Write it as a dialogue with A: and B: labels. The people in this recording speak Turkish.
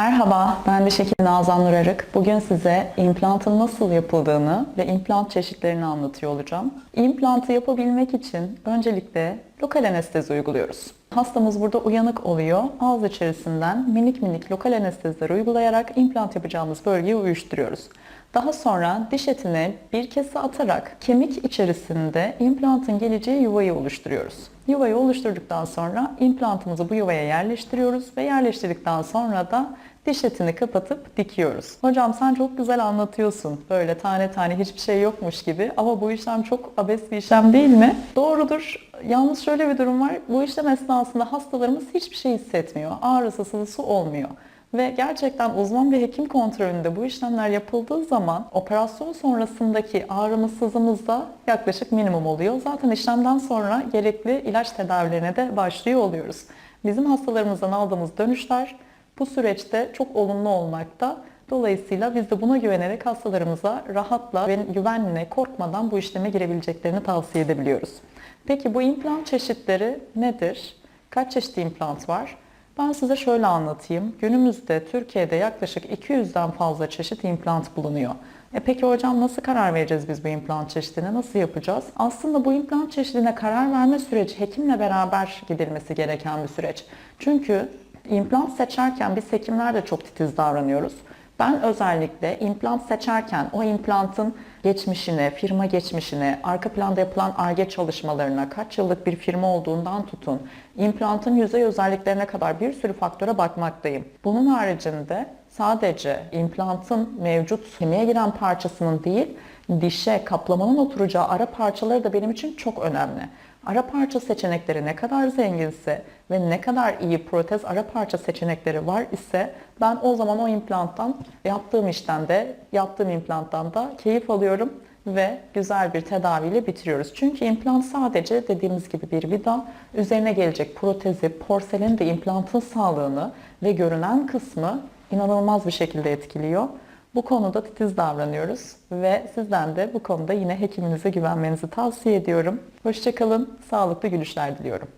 A: Merhaba, ben diş hekimi Nazan Nurarık. Bugün size implantın nasıl yapıldığını ve implant çeşitlerini anlatıyor olacağım. İmplantı yapabilmek için öncelikle lokal anestezi uyguluyoruz. Hastamız burada uyanık oluyor. Ağız içerisinden minik minik lokal anesteziler uygulayarak implant yapacağımız bölgeyi uyuşturuyoruz. Daha sonra diş etine bir kese atarak kemik içerisinde implantın geleceği yuvayı oluşturuyoruz. Yuvayı oluşturduktan sonra implantımızı bu yuvaya yerleştiriyoruz ve yerleştirdikten sonra da diş etini kapatıp dikiyoruz. Hocam sen çok güzel anlatıyorsun. Böyle tane tane hiçbir şey yokmuş gibi ama bu işlem çok abes bir işlem değil mi? Doğrudur. Yalnız şöyle bir durum var. Bu işlem esnasında hastalarımız hiçbir şey hissetmiyor. Ağrısı, sızısı olmuyor. Ve gerçekten uzman bir hekim kontrolünde bu işlemler yapıldığı zaman operasyon sonrasındaki ağrımız sızımız da yaklaşık minimum oluyor. Zaten işlemden sonra gerekli ilaç tedavilerine de başlıyor oluyoruz. Bizim hastalarımızdan aldığımız dönüşler bu süreçte çok olumlu olmakta. Dolayısıyla biz de buna güvenerek hastalarımıza rahatla ve güvenle, korkmadan bu işleme girebileceklerini tavsiye edebiliyoruz. Peki bu implant çeşitleri nedir? Kaç çeşit implant var? Ben size şöyle anlatayım. Günümüzde Türkiye'de yaklaşık 200'den fazla çeşit implant bulunuyor. E peki hocam nasıl karar vereceğiz biz bu implant çeşidine? Nasıl yapacağız? Aslında bu implant çeşidine karar verme süreci hekimle beraber gidilmesi gereken bir süreç. Çünkü implant seçerken biz hekimler de çok titiz davranıyoruz. Ben özellikle implant seçerken o implantın geçmişine, firma geçmişine, arka planda yapılan ARGE çalışmalarına, kaç yıllık bir firma olduğundan tutun, implantın yüzey özelliklerine kadar bir sürü faktöre bakmaktayım. Bunun haricinde sadece implantın mevcut kemiğe giren parçasının değil, dişe, kaplamanın oturacağı ara parçaları da benim için çok önemli. Ara parça seçenekleri ne kadar zenginse ve ne kadar iyi protez ara parça seçenekleri var ise ben o zaman o implanttan yaptığım işten de yaptığım implanttan da keyif alıyorum ve güzel bir tedaviyle bitiriyoruz. Çünkü implant sadece dediğimiz gibi bir vida, üzerine gelecek protezi, porselen de implantın sağlığını ve görünen kısmı inanılmaz bir şekilde etkiliyor. Bu konuda titiz davranıyoruz ve sizden de bu konuda yine hekiminize güvenmenizi tavsiye ediyorum. Hoşçakalın, sağlıklı gülüşler diliyorum.